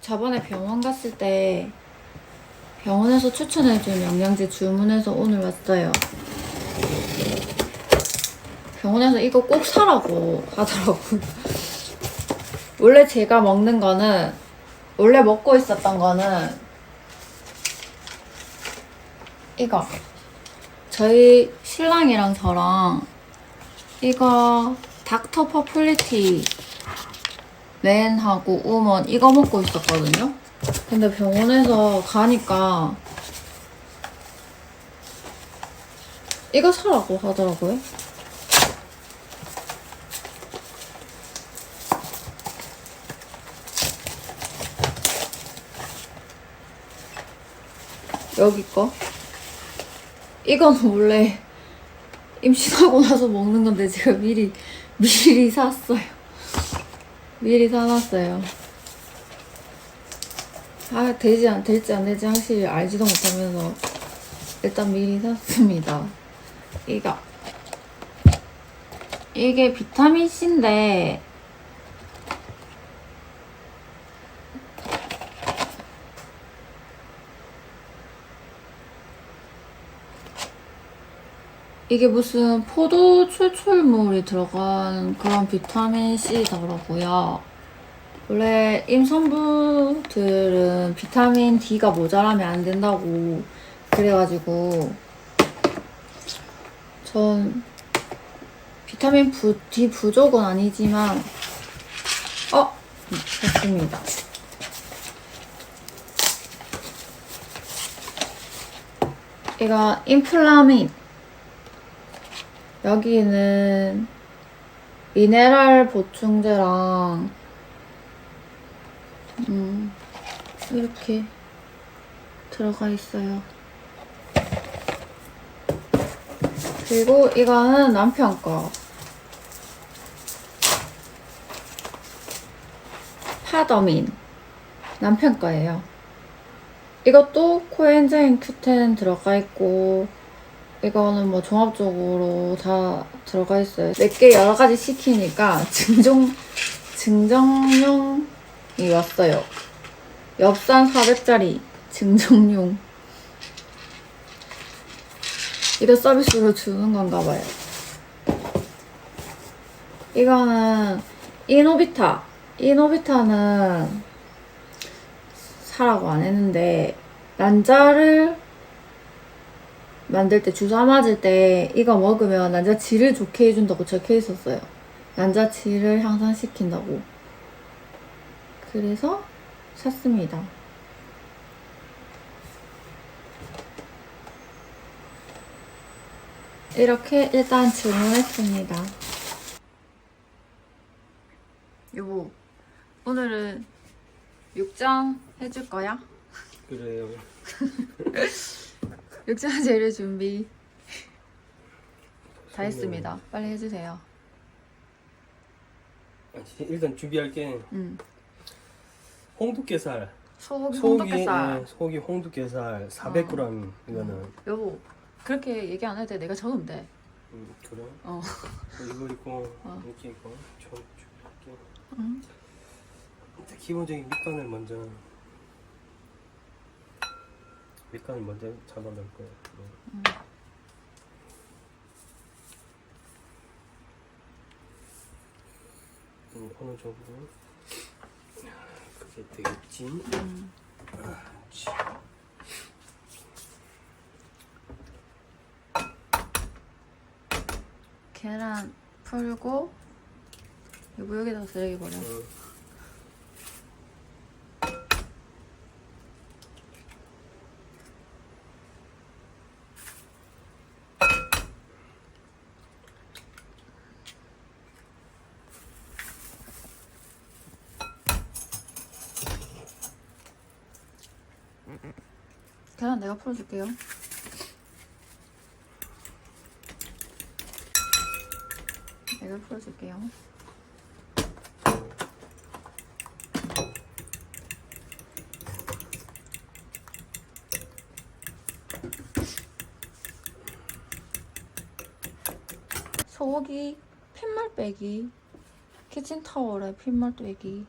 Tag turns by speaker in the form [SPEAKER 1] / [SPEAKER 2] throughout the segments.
[SPEAKER 1] 저번에 병원 갔을 때 병원에서 추천해준 영양제 주문해서 오늘 왔어요. 병원에서 이거 꼭 사라고 하더라고요. 원래 제가 먹는 거는, 원래 먹고 있었던 거는 이거. 저희 신랑이랑 저랑 이거 닥터 퍼플리티 맨하고 우먼 이거 먹고 있었거든요. 근데 병원에서 가니까 이거 사라고 하더라고요. 여기 거. 이건 원래 임신하고 나서 먹는 건데 제가 미리 미리 샀어요. 미리 사놨어요. 아 되지 안 될지 안 될지 확실히 알지도 못하면서 일단 미리 샀습니다. 이거 이게 비타민 C인데 이게 무슨 포도 추출물이 들어간 그런 비타민 C더라고요. 원래 임산부들은 비타민 D가 모자라면 안 된다고 그래가지고 전 비타민 부, D 부족은 아니지만 어 됐습니다. 이거 인플라민 여기는 미네랄 보충제랑 음, 이렇게 들어가 있어요. 그리고 이거는 남편 거. 파더민. 남편 거예요. 이것도 코엔자임 Q10 들어가 있고, 이거는 뭐 종합적으로 다 들어가 있어요. 몇 개 여러 가지 시키니까 증정, 증정용 이 왔어요. 엽산 400짜리 증정용. 이거 서비스로 주는 건가 봐요. 이거는 이노비타. 이노비타는 사라고 안 했는데 난자를 만들 때 주사 맞을 때 이거 먹으면 난자 질을 좋게 해준다고 적혀 있었어요. 난자 질을 향상시킨다고. 그래서 샀습니다. 이렇게 일단 주문했습니다. 여보, 오늘은 육장 해줄 거야?
[SPEAKER 2] 그래요.
[SPEAKER 1] 육장 재료 준비 다 했습니다. 빨리 해주세요.
[SPEAKER 2] 아, 일단 준비할 게
[SPEAKER 1] 음.
[SPEAKER 2] 홍두깨살.
[SPEAKER 1] 소고기
[SPEAKER 2] 소고기
[SPEAKER 1] 홍덕게살.
[SPEAKER 2] 예, 소고기 홍두깨살 400g 이거는.
[SPEAKER 1] 여보, 그렇게 얘기 안 해도 돼. 내가 돼.
[SPEAKER 2] 음, 그래.
[SPEAKER 1] 어.
[SPEAKER 2] 이거 있고
[SPEAKER 1] 어.
[SPEAKER 2] 이렇게 있고 좀 준비할게.
[SPEAKER 1] 응.
[SPEAKER 2] 일단 기본적인 밑간을 먼저 밑간을 먼저 잡아놓을 거예요.
[SPEAKER 1] 음.
[SPEAKER 2] 음, 어느 정도 그게 되겠지.
[SPEAKER 1] 음.
[SPEAKER 2] 치.
[SPEAKER 1] 계란 풀고 여보 여기다 쓰레기 버려.
[SPEAKER 2] 어.
[SPEAKER 1] 내가 풀어줄게요. 내가 풀어줄게요. 소고기 핏물 빼기 키친타월에 핏물 빼기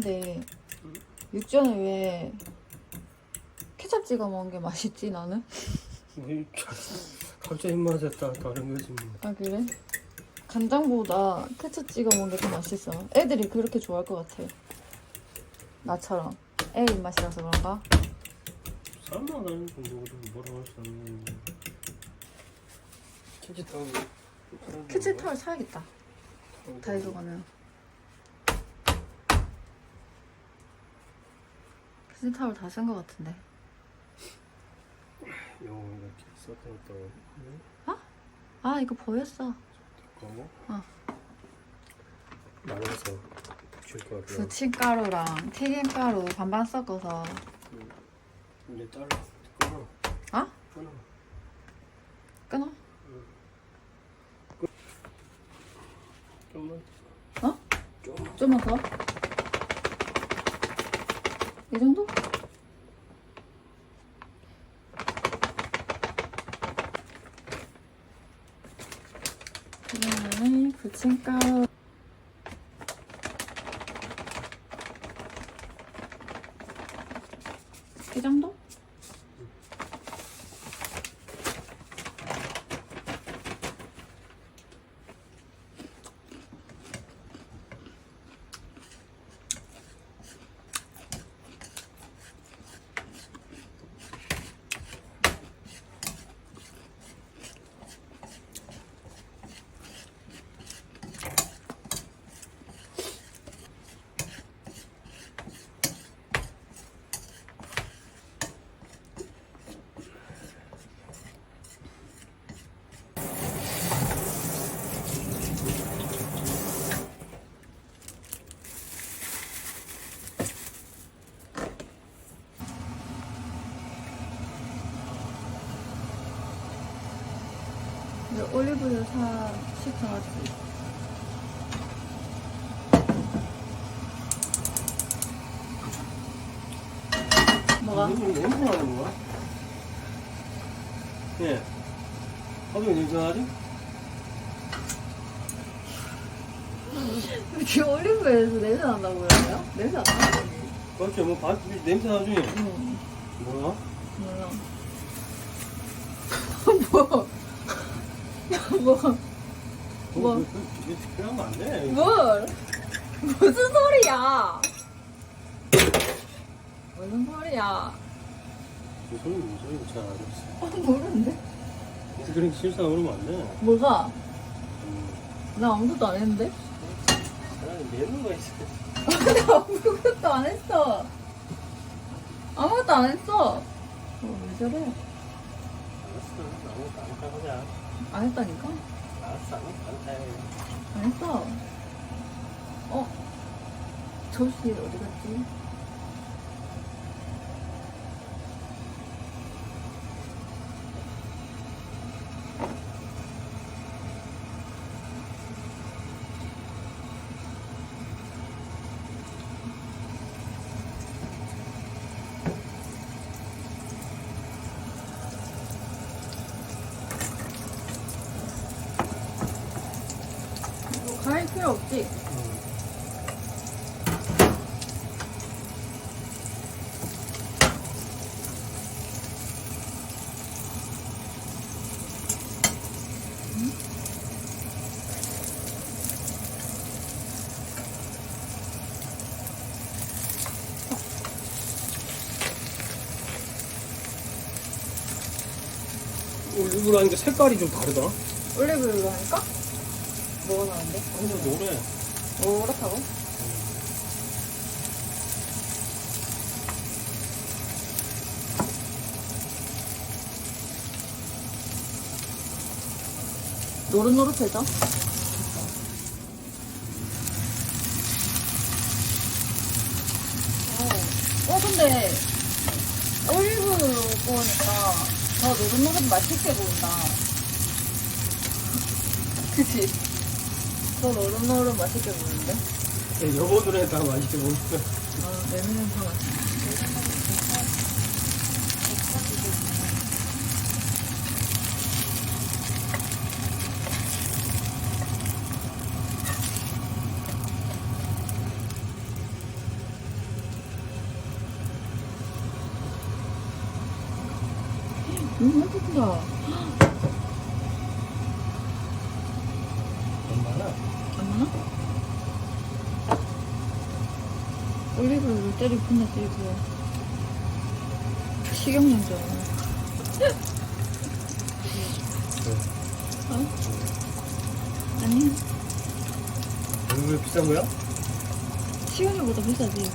[SPEAKER 1] 근데 육전에 왜 케첩 찍어 먹는 게 맛있지 나는?
[SPEAKER 2] 왜 갑자기 입맛에 따라 다른 거지 뭐.
[SPEAKER 1] 아 그래? 간장보다 케첩 찍어 먹는 게 더 맛있어. 애들이 그렇게 좋아할 것 같아. 나처럼. 애 입맛이라서 그런가?
[SPEAKER 2] 사람마다 하는 정도로 뭐라고 할 수 없는 캐치타운
[SPEAKER 1] 케첩 타월 사야겠다. 다이소 가면. 타월 다쓴 것 같은데.
[SPEAKER 2] 요 이렇게 썼던
[SPEAKER 1] 또아 이거 보였어.
[SPEAKER 2] 거고
[SPEAKER 1] 어.
[SPEAKER 2] 줄 거고요
[SPEAKER 1] 부침가루랑 튀김가루 반반 섞어서
[SPEAKER 2] 이제 잘라 끊어
[SPEAKER 1] 아?
[SPEAKER 2] 끊어
[SPEAKER 1] 끊어?
[SPEAKER 2] 좀만
[SPEAKER 1] 어?
[SPEAKER 2] 좀만
[SPEAKER 1] 좀만 더? 이 정도? 그다음에 부침가루 올리브유 사 시켜놨지. 뭐가?
[SPEAKER 2] 이거 냄새 나는 거야? 예 냄새 나지?
[SPEAKER 1] 이게 올리브유에서 냄새 난다고 그래요? 냄새 안 나?
[SPEAKER 2] 그렇지 뭐 바, 냄새 나지?
[SPEAKER 1] 응,
[SPEAKER 2] 뭐야?
[SPEAKER 1] 몰라. 뭐? 뭐? 뭐?
[SPEAKER 2] 이게 특별한 거 안 돼.
[SPEAKER 1] 뭘? 무슨 소리야? 무슨 소리야?
[SPEAKER 2] 그 소리 무슨 소리인지 잘 알겠어.
[SPEAKER 1] 아, 모르는데?
[SPEAKER 2] 그렇게 실수하고 그러면 안 돼.
[SPEAKER 1] 뭐가?
[SPEAKER 2] 음,
[SPEAKER 1] 나 아무것도 안 했는데?
[SPEAKER 2] 사람이 내는 거 있어.
[SPEAKER 1] 나 아무것도 안 했어. 아무것도 안 했어. 어, 왜 저래?
[SPEAKER 2] 알았어. 아무것도 안 하자.
[SPEAKER 1] 안 했다니까?
[SPEAKER 2] 알았어. 안
[SPEAKER 1] 했어. 어? 접시 어디 갔지? 필요 없지?
[SPEAKER 2] 올리브로 하니까 색깔이 좀 다르다.
[SPEAKER 1] 올리브유로 하니까? 뭐가 나는데?
[SPEAKER 2] 완전 노래.
[SPEAKER 1] 노랗다고? 노릇노릇해져? 어, 어 근데 올리브유 구우니까 더 노릇노릇 맛있게 보인다. 그치? 더 노릇노릇 맛있게 보이는데?
[SPEAKER 2] 네, 예, 여보들에 다 맛있게 보이죠.
[SPEAKER 1] 아, 냄새는 다 맛있어. 음, 맛있다. 때리고 분내 때리고 식용유죠. 어? 아니야.
[SPEAKER 2] 이거 왜 비싼 거야?
[SPEAKER 1] 식용유보다 비싸지.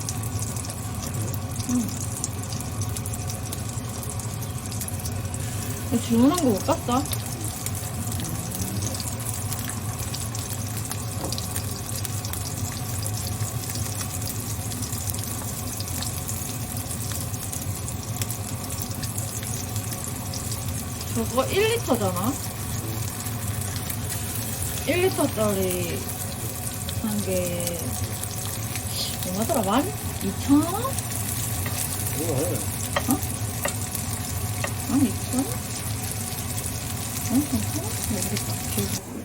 [SPEAKER 1] 응. 너 주문한 거 못 봤어? 저거 1리터잖아? 1리터짜리 한 개, 얼마더라? 만? 2,000원?
[SPEAKER 2] 이거
[SPEAKER 1] 만 2,000원? 어? 3,000원? 모르겠다.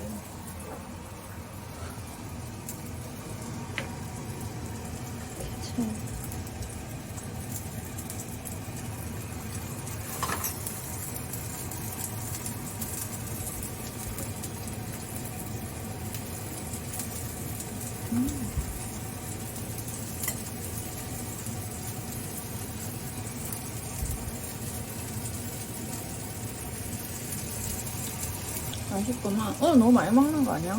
[SPEAKER 1] 40분만. 오늘 너무 많이 먹는 거 아니야?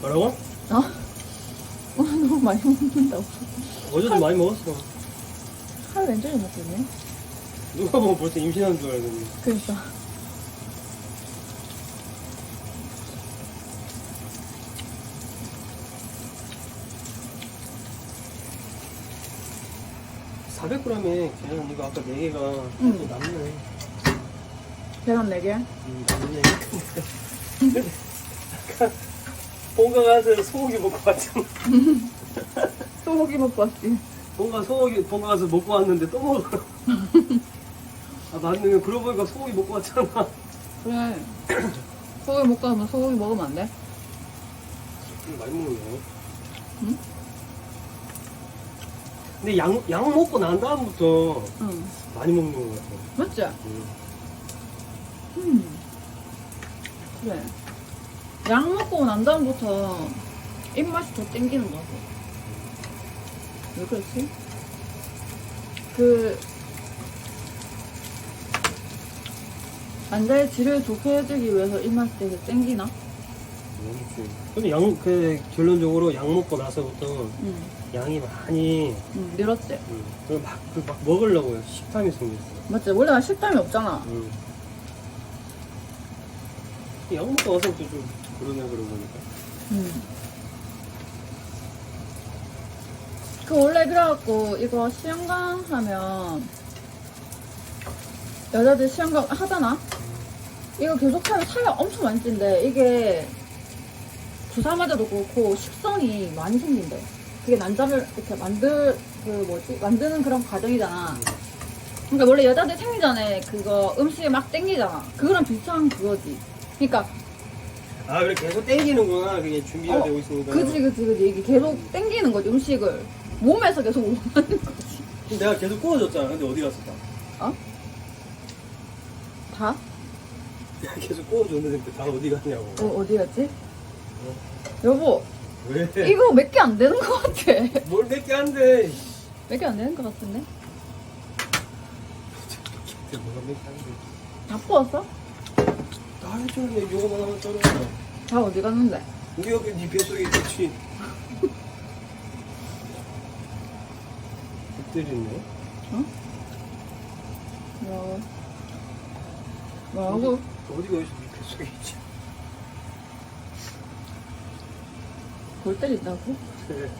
[SPEAKER 2] 뭐라고?
[SPEAKER 1] 어? 오늘 너무 많이 먹는다고.
[SPEAKER 2] 어제도 많이 먹었어.
[SPEAKER 1] 하루 왼쪽에 먹겠네.
[SPEAKER 2] 누가 보면 벌써 임신한 줄 알고.
[SPEAKER 1] 그니까.
[SPEAKER 2] 400g에 그냥 이거 아까 4개가
[SPEAKER 1] 응.
[SPEAKER 2] 남네.
[SPEAKER 1] 계란 4개?
[SPEAKER 2] 음, 남네. 근데 아까 본가 가서 소고기 먹고 왔잖아.
[SPEAKER 1] 소고기 먹고 왔지.
[SPEAKER 2] 본가 소고기 본가 가서 먹고 왔는데 또 먹어. 아 맞네. 그러고 보니까 소고기 먹고 왔잖아.
[SPEAKER 1] 그래. 소고기 먹고 하면 소고기 먹으면 안 돼?
[SPEAKER 2] 음, 많이 먹네.
[SPEAKER 1] 응?
[SPEAKER 2] 근데 양, 양 먹고 난 다음부터
[SPEAKER 1] 응.
[SPEAKER 2] 많이 먹는 것 같아.
[SPEAKER 1] 맞지?
[SPEAKER 2] 음.
[SPEAKER 1] 음. 그래. 양 먹고 난 다음부터 입맛이 더 땡기는 거 같아. 왜 그렇지? 그, 안자의 질을 좋게 해주기 위해서 입맛이 되게 땡기나?
[SPEAKER 2] 모르겠지. 근데 양, 그, 결론적으로 양 먹고 나서부터
[SPEAKER 1] 응.
[SPEAKER 2] 양이 많이,
[SPEAKER 1] 응, 늘었지?
[SPEAKER 2] 음, 그 막, 그 막 먹으려고요. 식탐이 생겼어.
[SPEAKER 1] 맞지? 원래 나 식탐이 없잖아.
[SPEAKER 2] 음. 양 먹고 와서부터 좀 그러네, 그러고 보니까.
[SPEAKER 1] 음. 그 원래 그래갖고 이거 시험관 하면 여자들 시험관 하잖아? 이거 계속 하면 살이 엄청 많이 찐대. 이게 주사 맞아도 그렇고 식성이 많이 생긴대. 그게 난자를 이렇게 만들, 그 뭐지? 만드는 그런 과정이잖아. 그러니까 원래 여자들 생기 전에 그거 음식에 막 땡기잖아. 그거랑 비슷한 그거지. 그러니까
[SPEAKER 2] 아, 그래, 계속 땡기는구나. 그게 준비가
[SPEAKER 1] 어,
[SPEAKER 2] 되고 있으니까.
[SPEAKER 1] 그지 그지 그지 이게 계속 땡기는 거지 음식을 몸에서 계속 원하는 거지
[SPEAKER 2] 내가 계속 구워줬잖아. 근데 어디 갔어, 다?
[SPEAKER 1] 다?
[SPEAKER 2] 내가 계속 구워줬는데 다 어디 갔냐고.
[SPEAKER 1] 어, 어디 갔지? 여보
[SPEAKER 2] 왜?
[SPEAKER 1] 이거 몇 개 안 되는 거 같아
[SPEAKER 2] 뭘 몇 개 안 돼.
[SPEAKER 1] 몇 개 안 되는 거 같은데?
[SPEAKER 2] 뭐가 몇개안 돼.
[SPEAKER 1] 다 부었어?
[SPEAKER 2] 다 해줬네. 요거만 하면 떨어져.
[SPEAKER 1] 다 어디 갔는데?
[SPEAKER 2] 우리 여기 네 뱃속에 있지. 뱃들이네.
[SPEAKER 1] 뭐 뭐라고?
[SPEAKER 2] 어디가 여기서 네 뱃속에 있지?
[SPEAKER 1] 골 때린다고?
[SPEAKER 2] 그래.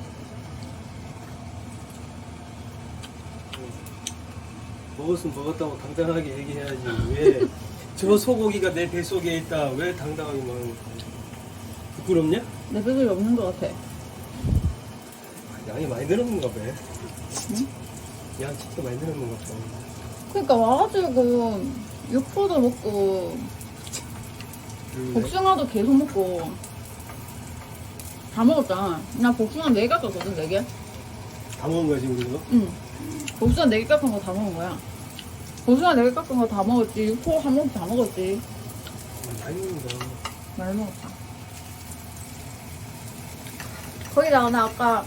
[SPEAKER 2] 먹었으면 먹었다고 당당하게 얘기해야지. 왜? 저 소고기가 내 뱃속에 있다. 왜 당당하게 말하는 거야? 부끄럽냐?
[SPEAKER 1] 내 뱃속에 없는 거 같아
[SPEAKER 2] 양이 많이 늘었는가 봐.
[SPEAKER 1] 응?
[SPEAKER 2] 양 진짜 많이 늘었는가 봐.
[SPEAKER 1] 그러니까 와가지고 육포도 먹고
[SPEAKER 2] 그
[SPEAKER 1] 복숭아도 계속 먹고 다 먹었잖아 나 복숭아 4개 깎았거든 4개
[SPEAKER 2] 다 먹은 거야 지금 우리가?
[SPEAKER 1] 응. 복숭아 4개 깎은 거 다 먹은 거야. 고수가 내가 깎은 거 다 먹었지. 코한 모금 다 먹었지.
[SPEAKER 2] 많이 먹는다.
[SPEAKER 1] 많이 먹었다. 거기다가 나 아까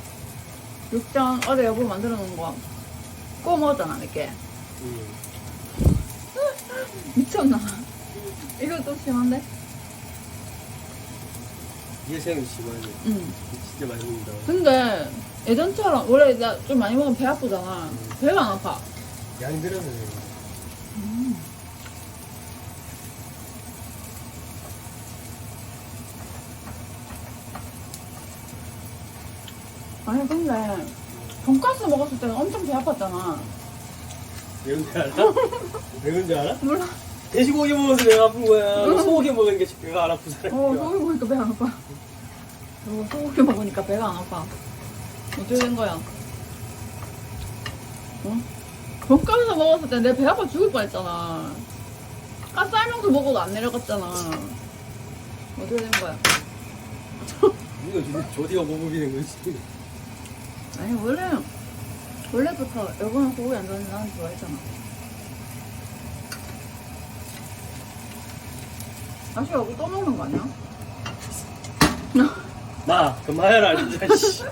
[SPEAKER 1] 육전 어제 여보 만들어 놓은 거 구워 먹었잖아, 이렇게.
[SPEAKER 2] 응.
[SPEAKER 1] 미쳤나? 이거 좀 심한데?
[SPEAKER 2] 이게 생각이 심하네.
[SPEAKER 1] 응.
[SPEAKER 2] 진짜 많이 먹는다.
[SPEAKER 1] 근데 예전처럼 원래 나 좀 많이 먹으면 배 아프잖아. 배가 안 아파.
[SPEAKER 2] 양이 늘어 네.
[SPEAKER 1] 아니 근데 돈가스 먹었을 때는 엄청 배 아팠잖아.
[SPEAKER 2] 왜 그런지 알아? 왜 그런지 알아?
[SPEAKER 1] 몰라.
[SPEAKER 2] 돼지고기 먹어서 배가 아픈 거야. 너 소고기 먹으니까 배가 안 아프잖아.
[SPEAKER 1] 어 소고기 먹으니까 배가 안 아파. 어, 소고기 먹으니까 배가 안 아파. 어떻게 된 거야? 어? 돈가스 먹었을 때 내 배 아파 죽을 뻔했잖아. 가스알명도 먹어도 안 내려갔잖아. 어떻게 된 거야?
[SPEAKER 2] 이거 진짜 조디가 먹으비는 거지.
[SPEAKER 1] 아니 원래 원래부터 여보는 소고기 안 좋아하는데 나는 좋아했잖아. 다시 여보 또 먹는 거 아니야?
[SPEAKER 2] 마, 그만해라, 진짜, 씨. 이거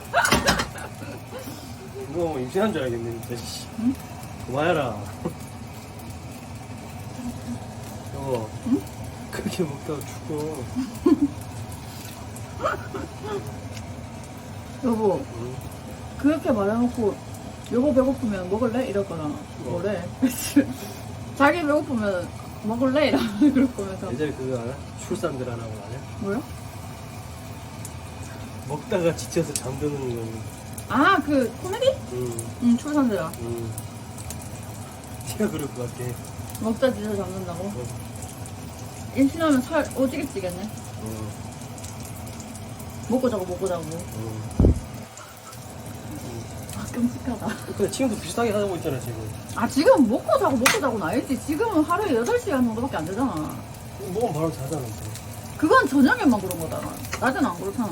[SPEAKER 2] 뭐 임신한 줄 알겠네, 진짜, 씨.
[SPEAKER 1] 응?
[SPEAKER 2] 그만해라. 여보,
[SPEAKER 1] 응?
[SPEAKER 2] 그렇게 먹다가 죽어.
[SPEAKER 1] 여보
[SPEAKER 2] 응?
[SPEAKER 1] 그렇게 말해놓고 여보 배고프면 먹을래? 이럴 거잖아. 뭐래? 자기 배고프면 먹을래? 이러 그럴 거면서
[SPEAKER 2] 예전에 그거 알아? 출산드라라고 아냐?
[SPEAKER 1] 뭐요?
[SPEAKER 2] 먹다가 지쳐서 잠드는 거.
[SPEAKER 1] 아 그 코미디?
[SPEAKER 2] 응,
[SPEAKER 1] 응 출산들아
[SPEAKER 2] 응. 티가 그럴 것 같아.
[SPEAKER 1] 먹다 지쳐 잠든다고?
[SPEAKER 2] 어,
[SPEAKER 1] 임신하면 살 오지게 찌겠네.
[SPEAKER 2] 어,
[SPEAKER 1] 먹고 자고 먹고 자고.
[SPEAKER 2] 어.
[SPEAKER 1] 아 끔찍하다.
[SPEAKER 2] 근데 지금도 비슷하게 하고 있잖아, 지금.
[SPEAKER 1] 아 지금 먹고 자고 먹고 자고는 알지. 지금은 하루에 8시간 정도밖에 안 되잖아.
[SPEAKER 2] 먹으면 바로 자잖아, 이제.
[SPEAKER 1] 그건 저녁에만 그런 거잖아. 낮에는 안 그렇잖아.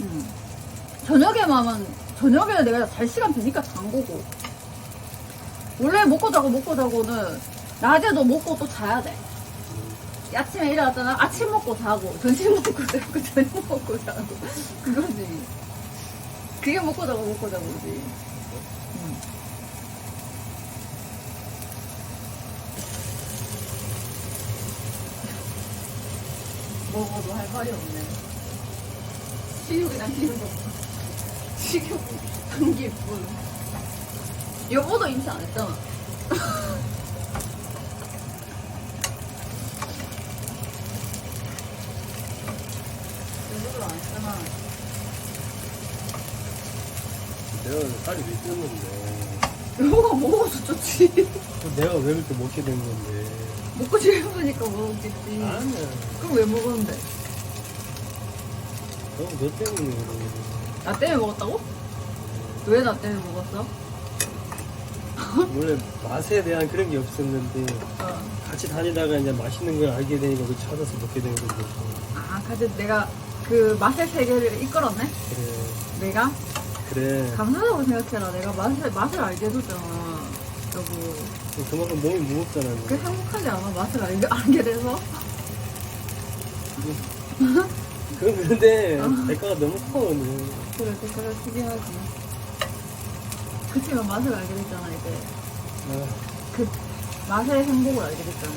[SPEAKER 1] 응. 저녁에만, 저녁에는 내가 잘 시간 되니까 잔 거고. 원래 먹고 자고 먹고 자고는 낮에도 먹고 또 자야 돼. 아침에 일어났잖아. 아침 먹고 자고, 점심 먹고 자고, 저녁 먹고 자고. 그거지. 그게 먹고 자고 먹고 자고지. 응. 먹어도 할 말이 없네. 식욕이랑 기운 없어. 식욕, 한기뿐. 여보도 임신 안 했잖아. 여보도 안 했잖아.
[SPEAKER 2] 내가 살이 왜 쪘는데.
[SPEAKER 1] 여보가 먹어서 좋지.
[SPEAKER 2] 또 내가 왜 그렇게 먹게 된 건데.
[SPEAKER 1] 먹고 싶으니까 먹었겠지.
[SPEAKER 2] 아니야.
[SPEAKER 1] 그럼 왜 먹었는데?
[SPEAKER 2] 너, 너 때문에 그래.
[SPEAKER 1] 나 때문에 먹었다고? 왜 나 때문에 먹었어?
[SPEAKER 2] 원래 맛에 대한 그런 게 없었는데
[SPEAKER 1] 어.
[SPEAKER 2] 같이 다니다가 이제 맛있는 걸 알게 되니까 그 찾아서 먹게 된 거지.
[SPEAKER 1] 아, 근데 내가 그 맛의 세계를 이끌었네?
[SPEAKER 2] 그래,
[SPEAKER 1] 내가?
[SPEAKER 2] 그래.
[SPEAKER 1] 감사하다고 생각해라. 내가 맛을, 맛을 알게 해줬잖아. 여보.
[SPEAKER 2] 그만큼 몸이 무겁잖아. 너.
[SPEAKER 1] 그게 행복하지 않아? 맛을 알게, 알게 돼서?
[SPEAKER 2] 그건 그런데
[SPEAKER 1] 어.
[SPEAKER 2] 대가가 너무 커. 너.
[SPEAKER 1] 그래, 그래, 크게 하지. 그치만 맛을 알게 됐잖아, 이제.
[SPEAKER 2] 아,
[SPEAKER 1] 그 맛의 행복을 알게 됐잖아.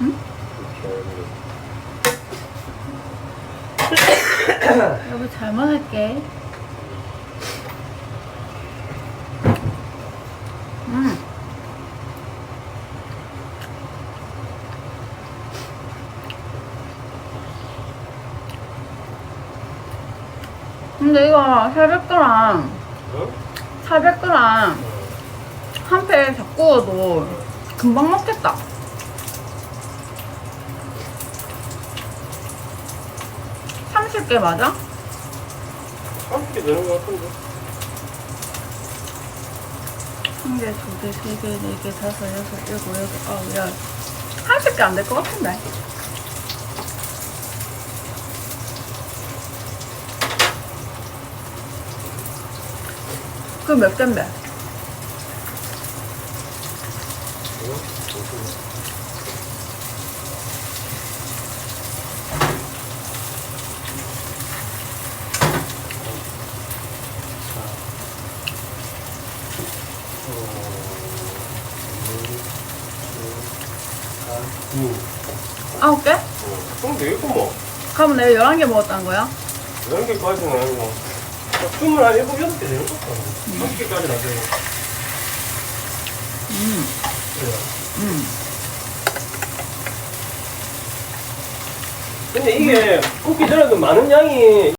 [SPEAKER 1] 응? 여보, 잘만 할게. 음. 근데 이거 400g,
[SPEAKER 2] 어?
[SPEAKER 1] 400g 한팩 다 구워도 금방 먹겠다. 삼십 개 맞아?
[SPEAKER 2] 한개 되는 거 같은데.
[SPEAKER 1] 한 개, 두 개, 세 개, 네 개, 다섯, 여섯, 일곱, 여덟, 아홉, 열. 한십 개안 될 것 같은데. 그 몇?
[SPEAKER 2] 음.
[SPEAKER 1] 아홉 개?
[SPEAKER 2] 어, 그럼 뭐.
[SPEAKER 1] 그러면 내가 11개 먹었다는 거야?
[SPEAKER 2] 이런 개까지는 아니고. 주문 한 일곱, 여덟 개 되는 것 같아. 다섯 개까지는 안 되고.
[SPEAKER 1] 음,
[SPEAKER 2] 그래요.
[SPEAKER 1] 음.
[SPEAKER 2] 근데 이게 굽기 전에도 많은 양이